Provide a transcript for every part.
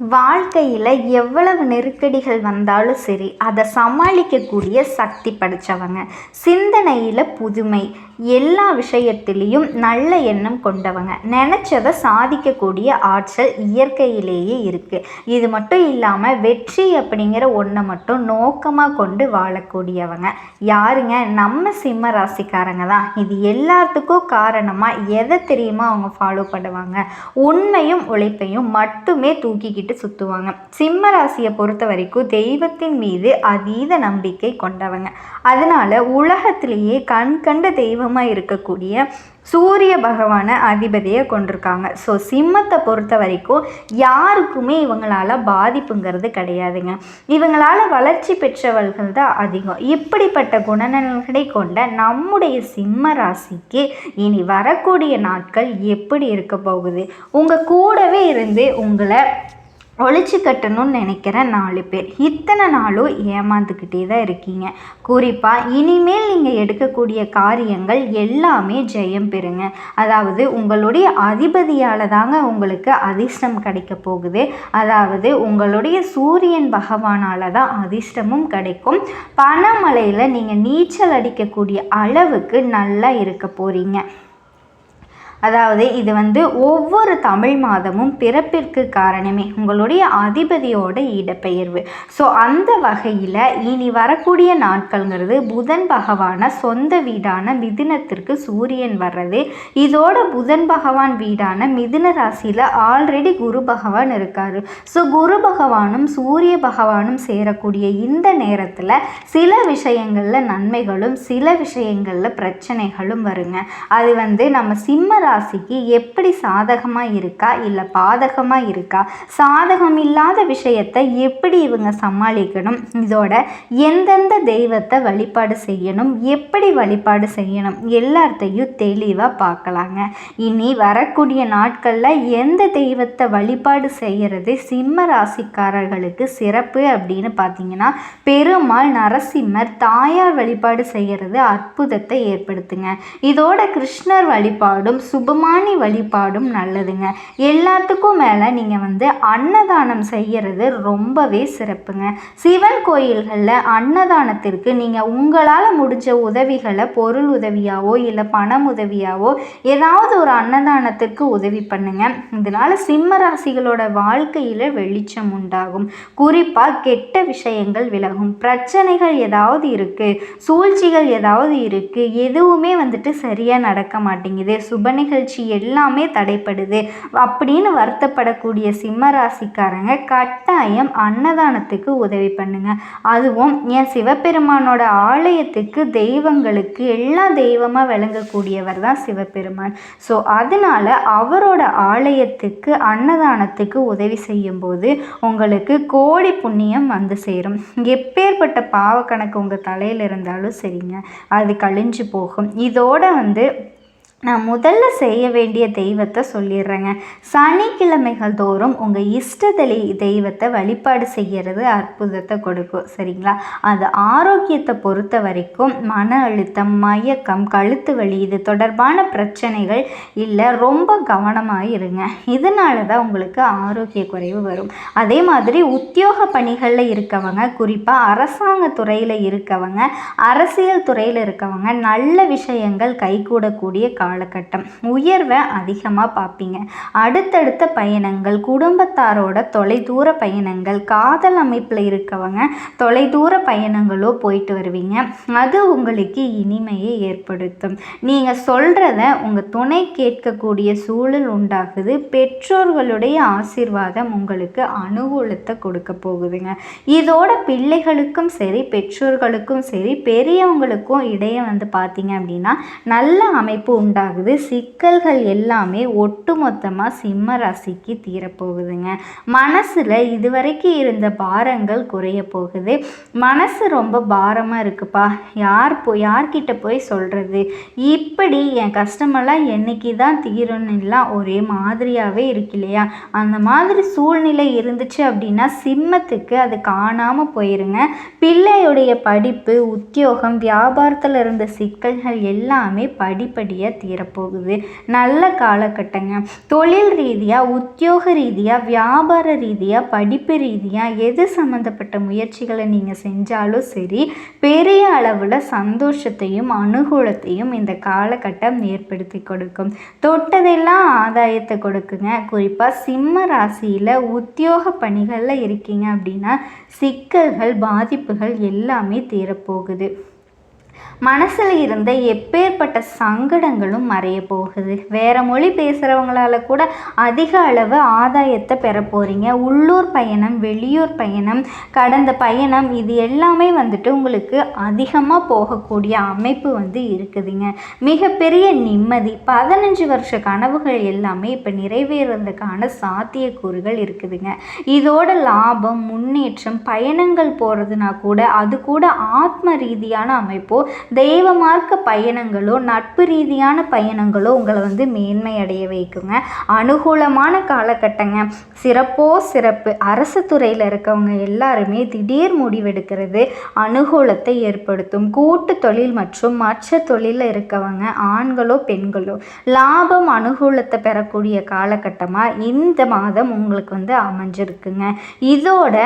வாழ்க்கையில் எவ்வளவு நெருக்கடிகள் வந்தாலும் சரி அதை சமாளிக்கக்கூடிய சக்தி படைத்தவங்க சிந்தனையில் புதுமை எல்லா விஷயத்திலையும் நல்ல எண்ணம் கொண்டவங்க. நினச்சதை சாதிக்கக்கூடிய ஆற்றல் இயற்கையிலேயே இருக்குது இது மட்டும் இல்லாமல் வெற்றி அப்படிங்கிற ஒன்றை மட்டும் நோக்கமாக கொண்டு வாழக்கூடியவங்க. யாருங்க? நம்ம சிம்ம ராசிக்காரங்க தான். இது எல்லாத்துக்கும் காரணமாக எதை தெரியுமா அவங்க ஃபாலோ பண்ணுவாங்க? உண்மையும் உழைப்பையும் மட்டுமே தூக்கிக்கிட்டு சுற்றுவாங்க சிம்ம ராசியை பொறுத்த வரைக்கும் தெய்வத்தின் மீது அதீத நம்பிக்கை கொண்டவங்க. அதனால் உலகத்திலேயே கண் கண்ட தெய்வமாக இருக்கக்கூடிய சூரிய பகவானை அதிபதியை கொண்டிருக்காங்க. ஸோ சிம்மத்தை பொறுத்த வரைக்கும் யாருக்குமே இவங்களால பாதிப்புங்கிறது கிடையாதுங்க. இவங்களால் வளர்ச்சி பெற்றவர்கள் தான் அதிகம். இப்படிப்பட்ட குணநலன்களை கொண்ட நம்முடைய சிம்ம ராசிக்கு இனி வரக்கூடிய நாட்கள் எப்படி இருக்க போகுது? உங்கள் கூடவே இருந்து உங்களை ஒழிச்சு கட்டணும்னு நினைக்கிற நாலு பேர். இத்தனை நாளும் ஏமாந்துக்கிட்டே தான் இருக்கீங்க. குறிப்பாக இனிமேல் நீங்கள் எடுக்கக்கூடிய காரியங்கள் எல்லாமே ஜெயம் பெறுங்க. அதாவது உங்களுடைய அதிபதியால் தாங்க உங்களுக்கு அதிர்ஷ்டம் கிடைக்க போகுது. அதாவது உங்களுடைய சூரியன் பகவானால் தான் அதிர்ஷ்டமும் கிடைக்கும். பணமலையில் நீங்கள் நீச்சல் அடிக்கக்கூடிய அளவுக்கு நல்லா இருக்க போகிறீங்க அதாவது இது வந்து ஒவ்வொரு தமிழ் மாதமும் பிறப்பிற்கு காரணமே உங்களுடைய அதிபதியோட இடப்பெயர்வு. ஸோ அந்த வகையில் இனி வரக்கூடிய நாட்கள்ங்கிறது புதன் பகவான சொந்த வீடான மிதுனத்திற்கு சூரியன் வர்றது. இதோட புதன் பகவான் வீடான மிதுன ராசியில் ஆல்ரெடி குரு பகவான் இருக்கார். ஸோ குரு பகவானும் சூரிய பகவானும் சேரக்கூடிய இந்த நேரத்தில் சில விஷயங்களில் நன்மைகளும் சில விஷயங்களில் பிரச்சனைகளும் வருங்க. அது வந்து நம்ம சிம்ம ராசிக்கு எப்படி சாதகமாக இருக்கா இல்லை பாதகமாக இருக்கா? சாதகம் இல்லாத விஷயத்தை எப்படி இவங்க சமாளிக்கணும்? இதோட எந்தெந்த தெய்வத்தை வழிபாடு செய்யணும்? எப்படி வழிபாடு செய்யணும்? எல்லாத்தையும் தெளிவாக பார்க்கலாங்க. இனி வரக்கூடிய நாட்களில் எந்த தெய்வத்தை வழிபாடு செய்கிறது சிம்ம ராசிக்காரர்களுக்கு சிறப்பு அப்படின்னு பார்த்தீங்கன்னா பெருமாள் நரசிம்மர் தாயார் வழிபாடு செய்கிறது அற்புதத்தை ஏற்படுத்துங்க. இதோட கிருஷ்ணர் வழிபாடும் சுபமானி வழிபாடும் நல்லதுங்க. எல்லாத்துக்கும் மேலே நீங்கள் வந்து அன்னதானம் செய்கிறது ரொம்பவே சிறப்புங்க. சிவன் கோயில்களில் அன்னதானத்திற்கு நீங்கள் உங்களால் முடிஞ்ச உதவிகளை பொருள் உதவியாவோ இல்லை பணம் உதவியாவோ ஏதாவது ஒரு அன்னதானத்திற்கு உதவி பண்ணுங்க. இதனால் சிம்ம ராசிகளோட வாழ்க்கையில் வெளிச்சம் உண்டாகும். குறிப்பாக கெட்ட விஷயங்கள் விலகும். பிரச்சனைகள் ஏதாவது இருக்குது சூழ்ச்சிகள் ஏதாவது இருக்குது எதுவுமே வந்துட்டு சரியாக நடக்க மாட்டேங்குது. சுப நிகழ்ச்சி எல்லாமே தடைப்படுது அப்படின்னு வருத்தப்படக்கூடிய சிம்ம ராசிக்காரங்க கட்டாயம் அன்னதானத்துக்கு உதவி பண்ணுங்க. அதுவும் என் சிவபெருமானோட ஆலயத்துக்கு தெய்வங்களுக்கு எல்லா தெய்வமாக விளங்கக்கூடியவர் தான் சிவபெருமான். ஸோ அதனால அவரோட ஆலயத்துக்கு அன்னதானத்துக்கு உதவி செய்யும்போது உங்களுக்கு கோடி புண்ணியம் வந்து சேரும். எப்பேற்பட்ட பாவக்கணக்கு உங்கள் தலையில் இருந்தாலும் சரிங்க. அது கழிஞ்சு போகும். இதோட வந்து நான் முதல்ல செய்ய வேண்டிய தெய்வத்தை சொல்லிடுறேங்க. சனிக்கிழமைகள் தோறும் உங்கள் இஷ்ட தெய்வத்தை வழிபாடு செய்கிறது அற்புதத்தை கொடுக்கும். சரிங்களா? அது ஆரோக்கியத்தை பொறுத்த வரைக்கும் மன அழுத்தம் மயக்கம் கழுத்து வலி இது தொடர்பான பிரச்சனைகள் இல்லை ரொம்ப கவனமாக இருங்க. இதனால தான் உங்களுக்கு ஆரோக்கிய குறைவு வரும். அதே மாதிரி உத்தியோக பணிகளில் இருக்கவங்க குறிப்பாக அரசாங்க துறையில் இருக்கவங்க அரசியல் துறையில் இருக்கவங்க நல்ல விஷயங்கள் கைகூடக்கூடிய காலகட்டம். உயர்வை அதிகமாக பார்ப்பீங்க. அடுத்தடுத்த பயணங்கள் குடும்பத்தாரோட தொலைதூர பயணங்கள் காதல் அமைப்பில் இருக்கவங்க தொலைதூர பயணங்களோ போயிட்டு வருவீங்க. அது உங்களுக்கு இனிமையை ஏற்படுத்தும். நீங்கள் சொல்கிறத உங்கள் துணை கேட்கக்கூடிய சூழல் உண்டாகுது. பெற்றோர்களுடைய ஆசீர்வாதம் உங்களுக்கு அனுகூலத்தை கொடுக்க போகுதுங்க. இதோட பிள்ளைகளுக்கும் சரி பெற்றோர்களுக்கும் சரி பெரியவங்களுக்கும் இடையே வந்து பார்த்தீங்க அப்படின்னா நல்ல அமைப்பு உண்டு உண்டாகுது. சிக்கல்கள் எல்லாமே ஒட்டுமொத்தமாக சிம்ம ராசிக்கு தீரப்போகுதுங்க. மனசில் இதுவரைக்கும் இருந்த பாரங்கள் குறைய போகுது. மனசு ரொம்ப பாரமாக இருக்குப்பா. யார் போ யார்கிட்ட போய் சொல்கிறது இப்படி என் கஷ்டமெல்லாம் என்னைக்கு தான் தீரணும்லாம் ஒரே மாதிரியாகவே இருக்கு இல்லையா? அந்த மாதிரி சூழ்நிலை இருந்துச்சு அப்படின்னா சிம்மத்துக்கு அது காணாமல் போயிருங்க. பிள்ளையுடைய படிப்பு உத்தியோகம் வியாபாரத்தில் இருந்த சிக்கல்கள் எல்லாமே படிப்படியாக தீரப்போகுது நல்ல காலகட்டங்க. தொழில் ரீதியாக உத்தியோக ரீதியாக வியாபார ரீதியாக படிப்பு ரீதியாக எது சம்மந்தப்பட்ட முயற்சிகளை நீங்கள் செஞ்சாலும் சரி பெரிய அளவில் சந்தோஷத்தையும் அனுகூலத்தையும் இந்த காலகட்டம் ஏற்படுத்தி கொடுக்கும். தொட்டதெல்லாம் ஆதாயத்தை கொடுக்குங்க. குறிப்பாக சிம்ம ராசியில் உத்தியோக பணிகளில் இருக்கீங்க அப்படின்னா சிக்கல்கள் பாதிப்புகள் எல்லாமே தீரப்போகுது. மனசில் இருந்த எப்பேற்பட்ட சங்கடங்களும் மறைய போகுது. வேற மொழி பேசுகிறவங்களால கூட அதிக அளவு ஆதாயத்தை பெற போகிறீங்க உள்ளூர் பயணம் வெளியூர் பயணம் கடந்த பயணம் இது எல்லாமே வந்துட்டு உங்களுக்கு அதிகமாக போகக்கூடிய அமைப்பு வந்து இருக்குதுங்க. மிகப்பெரிய நிம்மதி பதினஞ்சு வருஷ கனவுகள் எல்லாமே இப்போ நிறைவேறதுக்கான சாத்தியக்கூறுகள் இருக்குதுங்க. இதோட லாபம் முன்னேற்றம் பயணங்கள் போகிறதுனா கூட அது கூட ஆத்ம ரீதியான அமைப்போ தெய்வ மார்க்க பயணங்களோ நட்பு ரீதியான பயணங்களோ உங்களை வந்து மேன்மை அடைய வைக்குங்க. அனுகூலமான காலகட்டங்க. சிறப்போ சிறப்பு. அரசு துறையில் இருக்கவங்க எல்லாருமே திடீர் முடிவெடுக்கிறது அனுகூலத்தை ஏற்படுத்தும். கூட்டு தொழில் மற்றும் மற்ற தொழிலில் இருக்கவங்க ஆண்களோ பெண்களோ லாபம் அனுகூலத்தை பெறக்கூடிய காலகட்டமாக இந்த மாதம் உங்களுக்கு வந்து அமைஞ்சிருக்குங்க. இதோட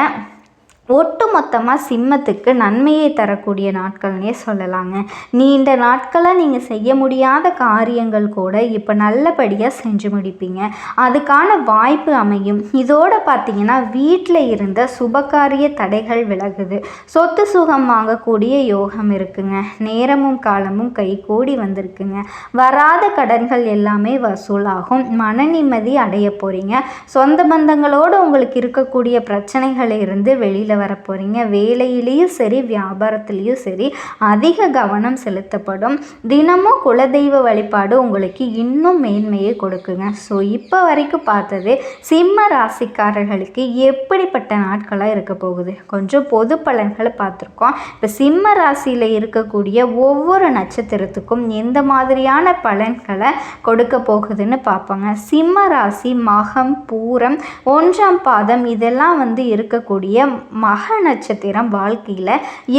ஒட்டு மொத்தமாக சிம்மத்துக்கு நன்மையை தரக்கூடிய நாட்கள்னே சொல்லலாங்க. நீண்ட நாட்களாக நீங்கள் செய்ய முடியாத காரியங்கள் கூட இப்போ நல்லபடியாக செஞ்சு முடிப்பீங்க. அதுக்கான வாய்ப்பு அமையும். இதோட பார்த்தீங்கன்னா வீட்டில் இருந்த சுபகாரிய தடைகள் விலகுது. சொத்து சுகம் வாங்கக்கூடிய யோகம் இருக்குங்க. நேரமும் காலமும் கை கூடி வந்திருக்குங்க. வராத கடன்கள் எல்லாமே வசூலாகும். மன நிம்மதி அடைய போகிறீங்க சொந்த பந்தங்களோடு உங்களுக்கு இருக்கக்கூடிய பிரச்சனைகளை இருந்து வெளியில் வரப்போகிறீங்க வேலையிலையும் சரி வியாபாரத்துலேயும் சரி அதிக கவனம் செலுத்தப்படும். தினமும் குலதெய்வ வழிபாடு உங்களுக்கு இன்னும் மேன்மையை கொடுக்குங்க. ஸோ இப்போ வரைக்கும் பார்த்தது சிம்ம ராசிக்காரர்களுக்கு எப்படிப்பட்ட நாட்களாக இருக்க போகுது? கொஞ்சம் பொது பலன்களை பார்த்துருக்கோம். இப்போ சிம்ம ராசியில் இருக்கக்கூடிய ஒவ்வொரு நட்சத்திரத்துக்கும் எந்த மாதிரியான பலன்களை கொடுக்க போகுதுன்னு பார்ப்பாங்க. சிம்ம ராசி மகம் பூரம் ஒன்றாம் பாதம் இதெல்லாம் வந்து இருக்கக்கூடிய மக நட்சத்திரம் வாழ்க்கையில்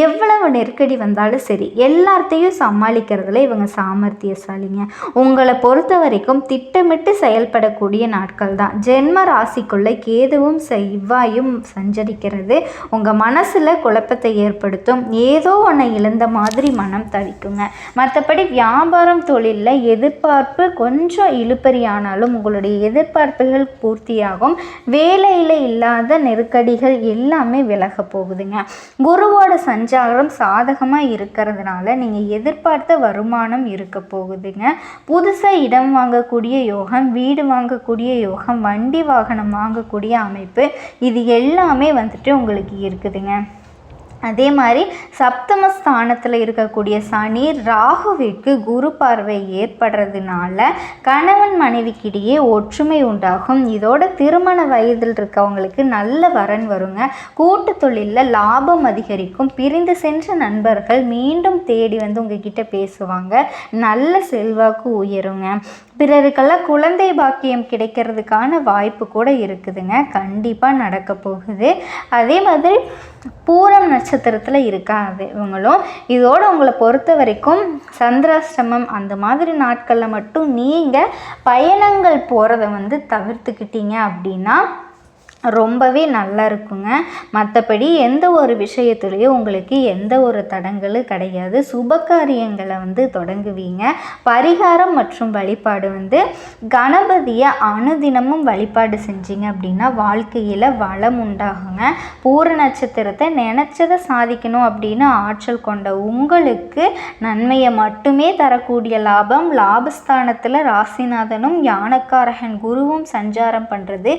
எவ்வளவு நெருக்கடி வந்தாலும் சரி எல்லாத்தையும் சமாளிக்கிறதுல இவங்க சாமர்த்தியசாலிங்க. உங்களை பொறுத்த வரைக்கும் திட்டமிட்டு செயல்படக்கூடிய நாட்கள் தான். ஜென்ம ராசிக்குள்ளே கேதுவும் செவ்வாயும் சஞ்சரிக்கிறது உங்கள் மனசில் குழப்பத்தை ஏற்படுத்தும். ஏதோ ஒன்றை இழந்த மாதிரி மனம் தவிக்குங்க. மற்றபடி வியாபாரம் தொழிலில் எதிர்பார்ப்பு கொஞ்சம் இழுப்பறியானாலும் உங்களுடைய எதிர்பார்ப்புகள் பூர்த்தியாகும். வேலையில் இல்லாத நெருக்கடிகள் எல்லாமே விலக போகுதுங்க. குருவோட சஞ்சாரம் சாதகமாக இருக்கிறதுனால நீங்கள் எதிர்பார்த்த வருமானம் இருக்க போகுதுங்க. புதுசாக இடம் வாங்கக்கூடிய யோகம் வீடு வாங்கக்கூடிய யோகம் வண்டி வாகனம் வாங்கக்கூடிய அமைப்பு இது எல்லாமே வந்துட்டு உங்களுக்கு இருக்குதுங்க. அதே மாதிரி சப்தமஸ்தானத்தில் இருக்கக்கூடிய சனி ராகுவிற்கு குரு பார்வை ஏற்படுறதுனால கணவன் மனைவிக்கிடையே ஒற்றுமை உண்டாகும். இதோட திருமண வயதில் இருக்கவங்களுக்கு நல்ல வரன் வருங்க. கூட்டு தொழிலில் லாபம் அதிகரிக்கும். பிரிந்து சென்ற நண்பர்கள் மீண்டும் தேடி வந்து உங்ககிட்ட பேசுவாங்க. நல்ல செல்வாக்கு உயருங்க. பிறருக்கெல்லாம் குழந்தை பாக்கியம் கிடைக்கிறதுக்கான வாய்ப்பு கூட இருக்குதுங்க. கண்டிப்பாக நடக்க போகுது. அதே மாதிரி பூரம் நட்சத்திரத்தில் இருக்காது இவங்களும் இதோடு உங்களை பொறுத்த வரைக்கும் சந்திராஷ்டமம் அந்த மாதிரி நாட்களில் மட்டும் நீங்கள் பயணங்கள் போகிறத வந்து தவிர்த்துக்கிட்டீங்க அப்படின்னா ரொம்பவே நல்லா இருக்குங்க. மற்றபடி எந்த ஒரு விஷயத்துலேயும் உங்களுக்கு எந்த ஒரு தடங்களும் கிடையாது. சுபகாரியங்களை வந்து தொடங்குவீங்க. பரிகாரம் மற்றும் வழிபாடு வந்து கணபதியை அனுதினமும் வழிபாடு செஞ்சீங்க அப்படின்னா வாழ்க்கையில் வளம் உண்டாகுங்க. பூர நட்சத்திரத்தை நினச்சதை சாதிக்கணும் அப்படின்னு ஆற்றல் கொண்ட உங்களுக்கு நன்மையை மட்டுமே தரக்கூடிய லாபம் லாபஸ்தானத்தில் ராசிநாதனும் யானக்காரகன் குருவும் சஞ்சாரம் பண்ணுறது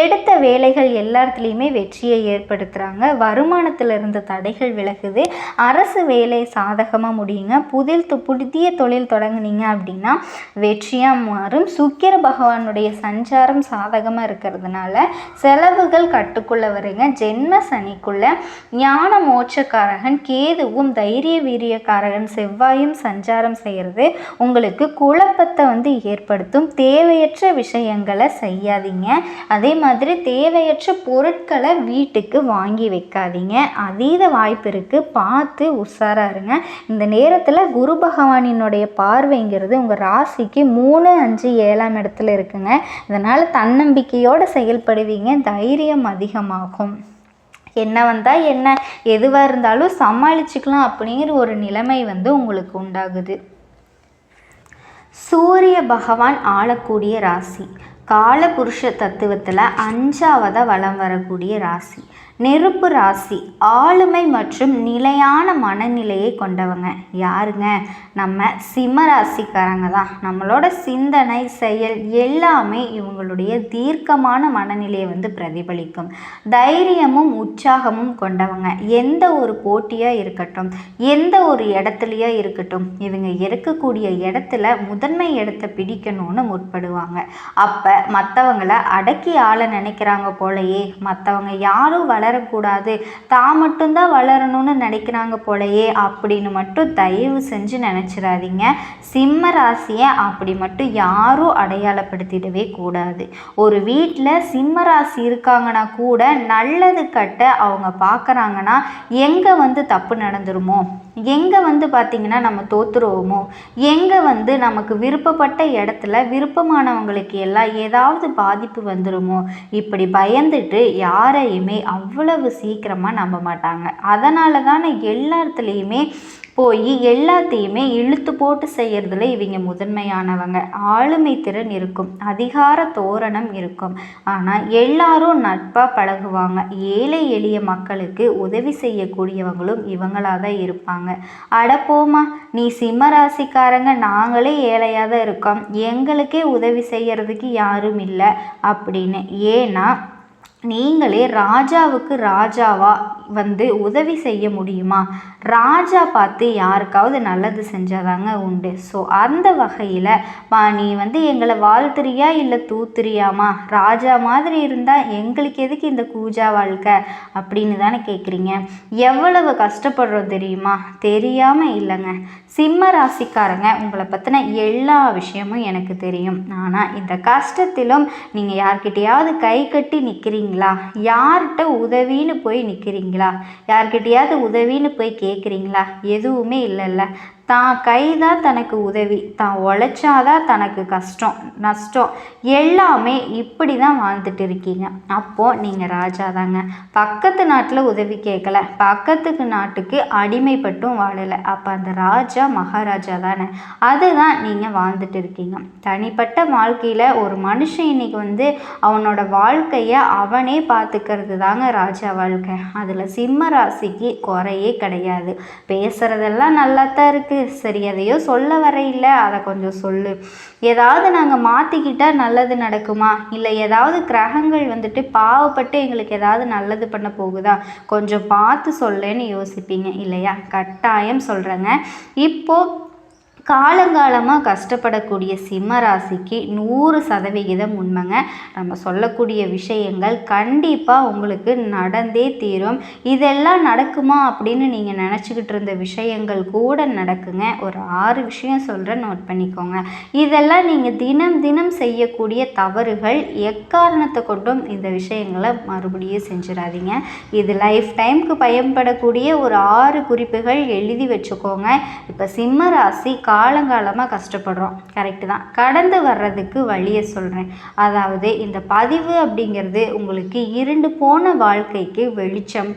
எடுத்த வேலை தடைகள் எல்லாத்துலேயுமே வெற்றியை ஏற்படுத்துகிறாங்க வருமானத்தில் இருந்த தடைகள் விலகுது. அரசு வேலை சாதகமாக முடியுங்க. புதில் புதிய தொழில் தொடங்குனீங்க அப்படின்னா வெற்றியாக மாறும். சுக்கிர பகவானுடைய சஞ்சாரம் சாதகமாக இருக்கிறதுனால செலவுகள் கட்டுக்குள்ளே வருங்க. ஜென்ம சனிக்குள்ள ஞான மோட்சக்காரகன் கேதுவும் தைரிய வீரியக்காரகன் செவ்வாயும் சஞ்சாரம் செய்கிறது உங்களுக்கு குழப்பத்தை வந்து ஏற்படுத்தும். தேவையற்ற விஷயங்களை செய்யாதீங்க. அதே மாதிரி தேவை தேவையற்ற பொருட்களை வீட்டுக்கு வாங்கி வைக்காதீங்க. அதீத வாய்ப்பு இருக்குது பார்த்து உஷாராக இருங்க. இந்த நேரத்தில் குரு பகவானினுடைய பார்வைங்கிறது உங்கள் ராசிக்கு மூணு அஞ்சு ஏழாம் இடத்துல இருக்குங்க. இதனால் தன்னம்பிக்கையோடு செயல்படுவீங்க. தைரியம் அதிகமாகும். என்ன வந்தால் என்ன எதுவாக இருந்தாலும் சமாளிச்சுக்கலாம் அப்படிங்கிற ஒரு நிலைமை வந்து உங்களுக்கு உண்டாகுது. சூரிய பகவான் ஆளக்கூடிய ராசி. காலபுருஷ தத்துவத்தில் அஞ்சாவதாக வலம் வரக்கூடிய ராசி. நெருப்பு ராசி ஆளுமை மற்றும் நிலையான மனநிலையை கொண்டவங்க. யாருங்க? நம்ம சிம்ம ராசிக்காரங்க தான். நம்மளோட சிந்தனை செயல் எல்லாமே இவங்களுடைய தீர்க்கமான மனநிலையை வந்து பிரதிபலிக்கும். தைரியமும் உற்சாகமும் கொண்டவங்க. எந்த ஒரு போட்டியாக இருக்கட்டும் எந்த ஒரு இடத்துலையோ இருக்கட்டும் இவங்க இருக்கக்கூடிய இடத்துல முதன்மை இடத்தை பிடிக்கணும்னு முற்படுவாங்க. அப்போ மற்றவங்களை அடக்கி ஆள நினைக்கிறாங்க போலயே மற்றவங்க யாரும் வளர வளரக்கூடாது. தான் மட்டும்தான் வளரணும்னு நினைக்கிறாங்க போலயே. அப்படின்னு மட்டும் தயவு செஞ்சு நினச்சிடாதீங்க சிம்ம ராசியை அப்படி மட்டும் யாரும் அடையாளப்படுத்திடவே கூடாது. ஒரு வீட்டில் சிம்ம ராசி இருக்காங்கன்னா கூட நல்லது கட்ட அவங்க பார்க்குறாங்கன்னா எங்கே வந்து தப்பு நடந்துருமோ? எங்கே வந்து பார்த்திங்கன்னா நம்ம தோற்றுருவோமோ எங்கே வந்து நமக்கு விருப்பப்பட்ட இடத்துல விருப்பமானவங்களுக்கு எல்லாம் ஏதாவது பாதிப்பு வந்துடுமோ இப்படி பயந்துட்டு யாரையுமே அவ்வளவு சீக்கிரமாக நம்ப மாட்டாங்க. அதனால தான் எல்லாத்துலேயுமே போய் எல்லாத்தையுமே இழுத்து போட்டு செய்கிறதுல இவங்க முதன்மையானவங்க. ஆளுமை திறன் இருக்கும். அதிகார தோரணம் இருக்கும். ஆனால் எல்லாரும் நட்பாக பழகுவாங்க. ஏழை எளிய மக்களுக்கு உதவி செய்யக்கூடியவங்களும் இவங்களாக தான் இருப்பாங்க. அடப்போமா நீ சிம்ம ராசிக்காரங்க நாங்களே ஏழையாக தான் இருக்கோம். எங்களுக்கே உதவி செய்கிறதுக்கு யாரும் இல்லை அப்படின்னு. ஏன்னா நீங்களே ராஜாவுக்கு ராஜாவா வந்து உதவி செய்ய முடியுமா? ராஜா பார்த்து யாருக்காவது நல்லது செஞ்சாதாங்க உண்டு. ஸோ அந்த வகையில் மா நீ வந்து எங்களை வாழ்த்துறியா இல்லை தூத்துறியாமா? ராஜா மாதிரி இருந்தால் எங்களுக்கு எதுக்கு இந்த கூஜா வாழ்க்கை? அப்படின்னு தானே கேட்குறீங்க எவ்வளவு கஷ்டப்படுறோம் தெரியுமா? தெரியாமல் இல்லைங்க. சிம்ம ராசிக்காரங்க உங்களை பற்றின எல்லா விஷயமும் எனக்கு தெரியும். ஆனால் இந்த கஷ்டத்திலும் நீங்கள் யார்கிட்டையாவது கை கட்டி நிற்கிறீங்க நிற்கிறீங்களா யார்கிட்ட உதவின்னு போய் நிற்கிறீங்களா யார்கிட்டையாவது உதவின்னு போய் கேட்குறீங்களா எதுவுமே இல்லைல்ல. தான் கைதான் தனக்கு உதவி தான் உழைச்சாதான் தனக்கு கஷ்டம் நஷ்டம். எல்லாமே இப்படி தான் வாழ்ந்துட்டு இருக்கீங்க. அப்போது நீங்கள் ராஜா தாங்க. பக்கத்து நாட்டில் உதவி கேட்கல பக்கத்துக்கு நாட்டுக்கு அடிமைப்பட்டும் வாழலை. அப்போ அந்த ராஜா மகாராஜா தானே. அதுதான் நீங்கள் வாழ்ந்துட்டு இருக்கீங்க. தனிப்பட்ட வாழ்க்கையில் ஒரு மனுஷன் இன்னைக்கு வந்து அவனோட வாழ்க்கையை அவனே பார்த்துக்கிறது தாங்க ராஜா வாழ்க்கை. அதில் சிம்ம ராசிக்கு குறையே கிடையாது. பேசுகிறதெல்லாம் நல்லா தான் இருக்குது சரி எதையோ சொல்ல வரையில. அதை கொஞ்சம் சொல்லு. ஏதாவது நாங்கள் மாற்றிக்கிட்டால் நல்லது நடக்குமா? இல்லை ஏதாவது கிரகங்கள் வந்துட்டு பாவப்பட்டு எங்களுக்கு ஏதாவது நல்லது பண்ண போகுதா? கொஞ்சம் பார்த்து சொல்லுன்னு யோசிப்பீங்க இல்லையா? கட்டாயம் சொல்கிறேங்க இப்போது காலங்காலமாக கஷ்டப்படக்கூடிய சிம்ம ராசிக்கு நூறு சதவிகிதம் உண்மைங்க. நம்ம சொல்லக்கூடிய விஷயங்கள் கண்டிப்பாக உங்களுக்கு நடந்தே தீரும். இதெல்லாம் நடக்குமா அப்படின்னு நீங்கள் நினச்சிக்கிட்டு இருந்த விஷயங்கள் கூட நடக்குங்க. ஒரு ஆறு விஷயம் சொல்கிறேன் நோட் பண்ணிக்கோங்க. இதெல்லாம் நீங்கள் தினம் தினம் செய்யக்கூடிய தவறுகள் எக்காரணத்தை கொண்டும் இந்த விஷயங்களை மறுபடியும் செஞ்சிடாதீங்க. இது லைஃப் டைமுக்கு பயன்படக்கூடிய ஒரு ஆறு குறிப்புகள் எழுதி வச்சுக்கோங்க. இப்போ சிம்ம ராசி காலங்காலமாக கஷ்டப்படுறோம். கரெக்டு தான். கடந்து வர்றதுக்கு வழியை சொல்கிறேன் அதாவது இந்த பதிவு அப்படிங்கிறது உங்களுக்கு இருண்டு போன வாழ்க்கைக்கு வெளிச்சம்.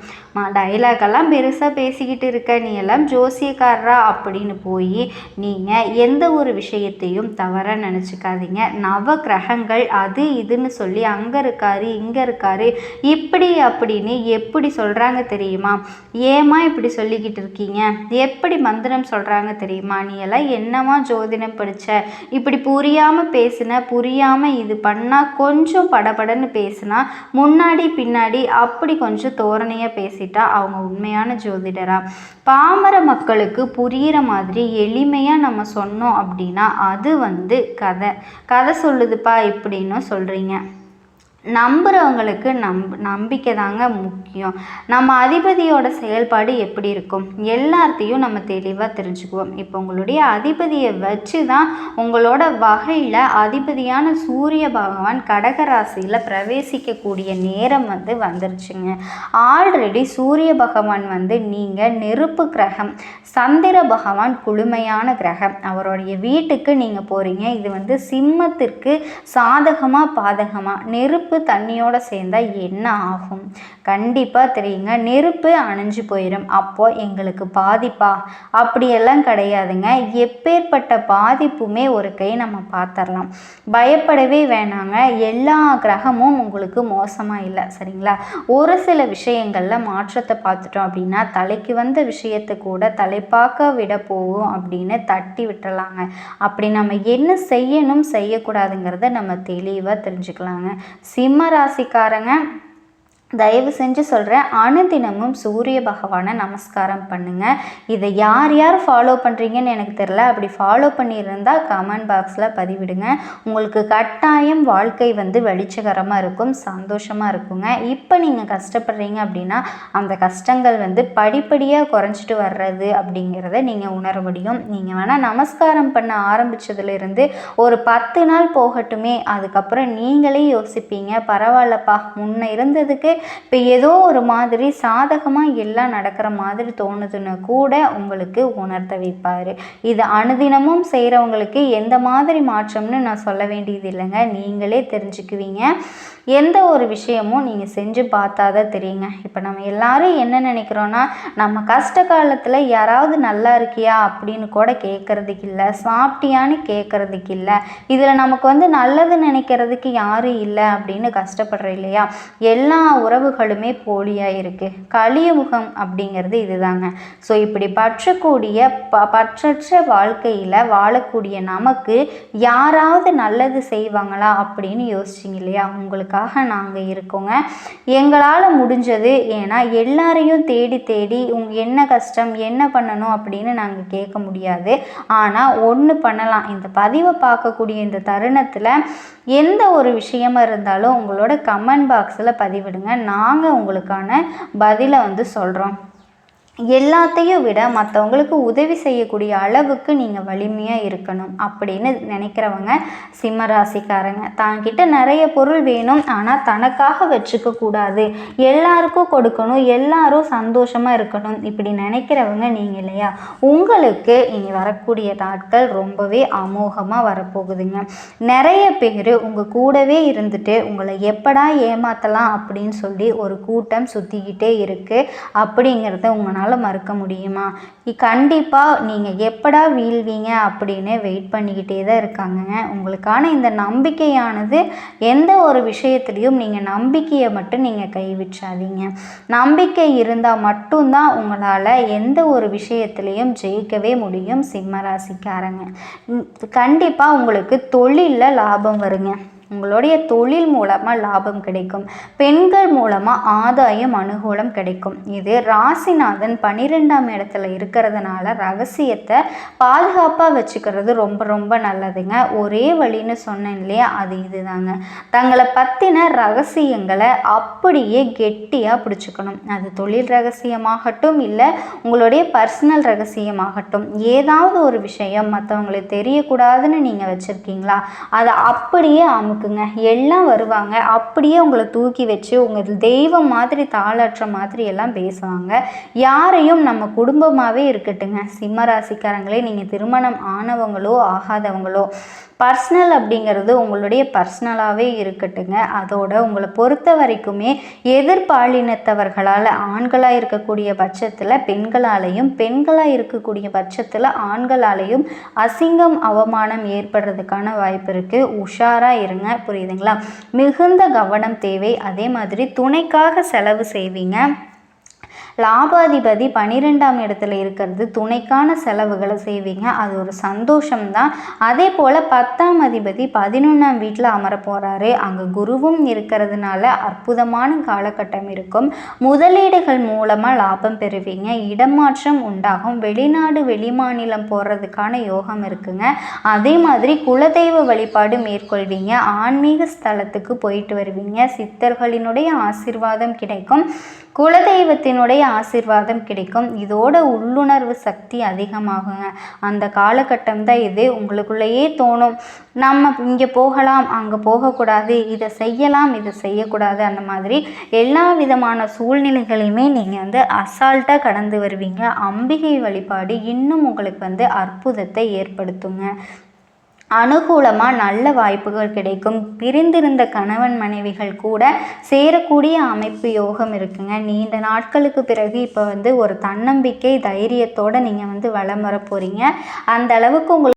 டைலாகெல்லாம் பெருசாக பேசிக்கிட்டு இருக்க நீ எல்லாம் ஜோசியக்காரரா அப்படின்னு போய் நீங்கள் எந்த ஒரு விஷயத்தையும் தவறாக நினச்சிக்காதீங்க. நவ கிரகங்கள் அது இதுன்னு சொல்லி அங்கே இருக்காரு இங்கே இருக்காரு இப்படி அப்படின்னு எப்படி சொல்கிறாங்க தெரியுமா? ஏமா இப்படி சொல்லிக்கிட்டு இருக்கீங்க? எப்படி மந்திரம் சொல்கிறாங்க தெரியுமா? நீ எல்லாம் என்னமா ஜோதிடம் படித்த இப்படி புரியாமல் பேசின புரியாமல் இது பண்ணால் கொஞ்சம் படபடன்னு பேசினா முன்னாடி பின்னாடி அப்படி கொஞ்சம் தோரணையாக பேசி பேசிட்டா அவங்க உண்மையான ஜோதிடரா? பாமர மக்களுக்கு புரிகிற மாதிரி எளிமையாக நம்ம சொன்னோம் அப்படின்னா அது வந்து கதை. கதை சொல்லுதுப்பா இப்படின்னு சொல்கிறீங்க நம்புகிறவங்களுக்கு நம்ப நம்பிக்கை தாங்க முக்கியம். நம்ம அதிபதியோட செயல்பாடு எப்படி இருக்கும்? எல்லாத்தையும் நம்ம தெளிவாக தெரிஞ்சுக்குவோம். இப்போ உங்களுடைய அதிபதியை வச்சு தான் உங்களோட வகையில் அதிபதியான சூரிய பகவான் கடகராசியில் பிரவேசிக்கக்கூடிய நேரம் வந்து வந்துருச்சுங்க. ஆல்ரெடி சூரிய பகவான் வந்து நீங்கள் நெருப்பு கிரகம் சந்திர பகவான் குளுமையான கிரகம். அவருடைய வீட்டுக்கு நீங்கள் போகிறீங்க இது வந்து சிம்மத்திற்கு சாதகமாக பாதகமாக நெருப்பு நெருப்பு தண்ணியோடு சேர்ந்தால் என்ன ஆகும்? கண்டிப்பாக தெரியுங்க. நெருப்பு அணைஞ்சு போயிடும் அப்போ எங்களுக்கு பாதிப்பா? அப்படியெல்லாம் கிடையாதுங்க. எப்பேற்பட்ட பாதிப்புமே ஒரு கை நம்ம பார்த்துடலாம் பயப்படவே வேணாங்க. எல்லா கிரகமும் உங்களுக்கு மோசமாக இல்லை. சரிங்களா? ஒரு சில விஷயங்களில் மாற்றத்தை பார்த்துட்டோம் அப்படின்னா தலைக்கு வந்த விஷயத்தை கூட தலைப்பாக்க விட போகும் அப்படின்னு தட்டி விட்டுறலாங்க. அப்படி நம்ம என்ன செய்யணும் செய்யக்கூடாதுங்கிறத நம்ம தெளிவாக தெரிஞ்சுக்கலாங்க. சிம்ம ராசிக்காரங்க. தயவு செஞ்சு சொல்கிறேன் அனுதினமும் சூரிய பகவானை நமஸ்காரம் பண்ணுங்கள் இதை யார் யார் ஃபாலோ பண்ணுறீங்கன்னு எனக்கு தெரில அப்படி ஃபாலோ பண்ணியிருந்தால் கமெண்ட் பாக்ஸில் பதிவிடுங்க. உங்களுக்கு கட்டாயம் வாழ்க்கை வந்து வெளிச்சகரமாக இருக்கும் சந்தோஷமாக இருக்குங்க. இப்போ நீங்கள் கஷ்டப்படுறீங்க அப்படின்னா அந்த கஷ்டங்கள் வந்து படிப்படியாக குறைஞ்சிட்டு வர்றது அப்படிங்கிறத நீங்கள் உணர முடியும். நீங்கள் வேணால் நமஸ்காரம் பண்ண ஆரம்பித்ததுலேருந்து ஒரு பத்து நாள் போகட்டுமே. அதுக்கப்புறம் நீங்களே யோசிப்பீங்க பரவாயில்லப்பா முன்ன இருந்ததுக்கு இப்போ ஏதோ ஒரு மாதிரி சாதகமாக எல்லாம் நடக்கிற மாதிரி தோணுதுன்னு கூட உங்களுக்கு உணர்த்த வைப்பார். இது அனுதினமும் செய்கிறவங்களுக்கு எந்த மாதிரி மாற்றம்னு நான் சொல்ல வேண்டியது இல்லைங்க. நீங்களே தெரிஞ்சுக்குவீங்க. எந்த ஒரு விஷயமும் நீங்கள் செஞ்சு பார்த்தா தான் தெரியுங்க. இப்போ நம்ம எல்லாரும் என்ன நினைக்கிறோன்னா நம்ம கஷ்ட காலத்தில் யாராவது நல்லா இருக்கியா அப்படின்னு கூட கேட்குறதுக்கு இல்லை சாப்பிட்டியான்னு கேட்குறதுக்கு இல்லை இதில் நமக்கு வந்து நல்லது நினைக்கிறதுக்கு யாரும் இல்லை அப்படின்னு கஷ்டப்படுற இல்லையா? எல்லா உறவுகளுமே போலியாக இருக்குது கலியுகம் அப்படிங்கிறது இதுதாங்க. ஸோ இப்படி பற்றக்கூடிய ப பற்றற்ற வாழ்க்கையில் வாழக்கூடிய நமக்கு யாராவது நல்லது செய்வாங்களா அப்படின்னு யோசிச்சிங்க இல்லையா? உங்களுக்காக நாங்கள் இருக்கோங்க. எங்களால் முடிஞ்சது ஏன்னா எல்லாரையும் தேடி தேடி உங் என்ன கஷ்டம் என்ன பண்ணணும் அப்படின்னு நாங்கள் கேட்க முடியாது. ஆனால் ஒன்று பண்ணலாம். இந்த பதிவை பார்க்கக்கூடிய இந்த தருணத்தில் எந்த ஒரு விஷயமா இருந்தாலும் உங்களோட கமெண்ட் பாக்ஸில் பதிவிடுங்க. நாங்கள் உங்களுக்கான பதிலை வந்து சொல்கிறோம் எல்லாத்தையும் விட மற்றவங்களுக்கு உதவி செய்யக்கூடிய அளவுக்கு நீங்கள் வலிமையாக இருக்கணும் அப்படின்னு நினைக்கிறவங்க சிம்ம ராசிக்காரங்க. தான்கிட்ட நிறைய பொருள் வேணும் ஆனால் தனக்காக வச்சுக்க கூடாது. எல்லாருக்கும் கொடுக்கணும் எல்லாரும் சந்தோஷமாக இருக்கணும். இப்படி நினைக்கிறவங்க நீங்கள் இல்லையா? உங்களுக்கு இனி வரக்கூடிய நாட்கள் ரொம்பவே அமோகமாக வரப்போகுதுங்க. நிறைய பேர் உங்கள் கூடவே இருந்துட்டு உங்களை எப்படா ஏமாற்றலாம் அப்படின்னு சொல்லி ஒரு கூட்டம் சுற்றிக்கிட்டே இருக்குது அப்படிங்கிறத உங்களால் உங்களால் மறுக்க முடியுமா? கண்டிப்பாக நீங்கள் எப்படா வீழ்வீங்க அப்படின்னு வெயிட் பண்ணிக்கிட்டே தான் இருக்காங்கங்க. உங்களுக்கான இந்த நம்பிக்கையானது எந்த ஒரு விஷயத்துலையும் நீங்கள் நம்பிக்கையை மட்டும் நீங்கள் கைவிட்றாதீங்க. நம்பிக்கை இருந்தால் மட்டும்தான் உங்களால் எந்த ஒரு விஷயத்துலையும் ஜெயிக்கவே முடியும் சிம்மராசிக்காரங்க கண்டிப்பாக உங்களுக்கு தொழிலில் லாபம் வருங்க. உங்களுடைய தொழில் மூலமாக லாபம் கிடைக்கும். பெண்கள் மூலமாக ஆதாயம் அனுகூலம் கிடைக்கும். இது ராசிநாதன் பன்னிரெண்டாம் இடத்துல இருக்கிறதுனால ரகசியத்தை பாதுகாப்பாக வச்சுக்கிறது ரொம்ப ரொம்ப நல்லதுங்க. ஒரே வழின்னு சொன்னேன் இல்லையா? அது இதுதாங்க. தங்களை பற்றின ரகசியங்களை அப்படியே கெட்டியாக பிடிச்சிக்கணும். அது தொழில் ரகசியமாகட்டும் இல்லை உங்களுடைய பர்சனல் ரகசியமாகட்டும். ஏதாவது ஒரு விஷயம் மற்றவங்களுக்கு தெரியக்கூடாதுன்னு நீங்கள் வச்சுருக்கீங்களா? அதை அப்படியே அமுக்க இருக்குங்க. எல்லாம் வருவாங்க. அப்படியே உங்களை தூக்கி வச்சு உங்கள் தெய்வம் மாதிரி தாளாற்ற மாதிரி எல்லாம் பேசுவாங்க. யாரையும் நம்ம குடும்பமாகவே இருக்கட்டுங்க. சிம்ம ராசிக்காரங்களே நீங்கள் திருமணம் ஆனவங்களோ ஆகாதவங்களோ பர்சனல் அப்படிங்கிறது உங்களுடைய பர்சனலாகவே இருக்கட்டுங்க. அதோட உங்களை பொறுத்த வரைக்குமே எதிர்பாலினத்தவர்களால் ஆண்களாக இருக்கக்கூடிய பட்சத்தில் பெண்களாலையும் பெண்களாக இருக்கக்கூடிய பட்சத்தில் ஆண்களாலையும் அசிங்கம் அவமானம் ஏற்படுறதுக்கான வாய்ப்பு இருக்குது உஷாராக இருங்க. புரியுதுங்களா? மிகுந்த கவனம் தேவை. அதே மாதிரி துணைக்காக செலவு செய்வீங்க. லாபாதிபதி பன்னிரெண்டாம் இடத்துல இருக்கிறது. துணைக்கான செலவுகளை செய்வீங்க. அது ஒரு சந்தோஷம்தான். அதே போல் பத்தாம் அதிபதி பதினொன்றாம் வீட்டில் அமர போகிறாரு அங்கே குருவும் இருக்கிறதுனால அற்புதமான காலகட்டம் இருக்கும். முதலீடுகள் மூலமாக லாபம் பெறுவீங்க. இடமாற்றம் உண்டாகும். வெளிநாடு வெளிமாநிலம் போகிறதுக்கான யோகம் இருக்குங்க. அதே மாதிரி குலதெய்வ வழிபாடு மேற்கொள்வீங்க. ஆன்மீக ஸ்தலத்துக்கு போயிட்டு வருவீங்க. சித்தர்களினுடைய ஆசிர்வாதம் கிடைக்கும். குலதெய்வத்தினுடைய ஆசிர்வாதம் கிடைக்கும். இதோட உள்ளுணர்வு சக்தி அதிகமாகுங்க. அந்த காலகட்டம் தான் இது. உங்களுக்குள்ளேயே தோணும். நம்ம இங்கே போகலாம் அங்கே போகக்கூடாது இதை செய்யலாம் இதை செய்யக்கூடாது அந்த மாதிரி எல்லா விதமான சூழ்நிலைகளையுமே நீங்கள் வந்து அசால்ட்டாக கடந்து வருவீங்க. அம்பிகை வழிபாடு இன்னும் உங்களுக்கு வந்து அற்புதத்தை ஏற்படுத்துங்க. அனுகூலமாக நல்ல வாய்ப்புகள் கிடைக்கும். பிரிந்திருந்த கணவன் மனைவிகள் கூட சேரக்கூடிய அமைப்பு யோகம் இருக்குங்க. நீண்ட நாட்களுக்கு பிறகு இப்போ வந்து ஒரு தன்னம்பிக்கை தைரியத்தோடு நீங்கள் வந்து வலம் வர போகிறீங்க அந்த அளவுக்கு உங்களுக்கு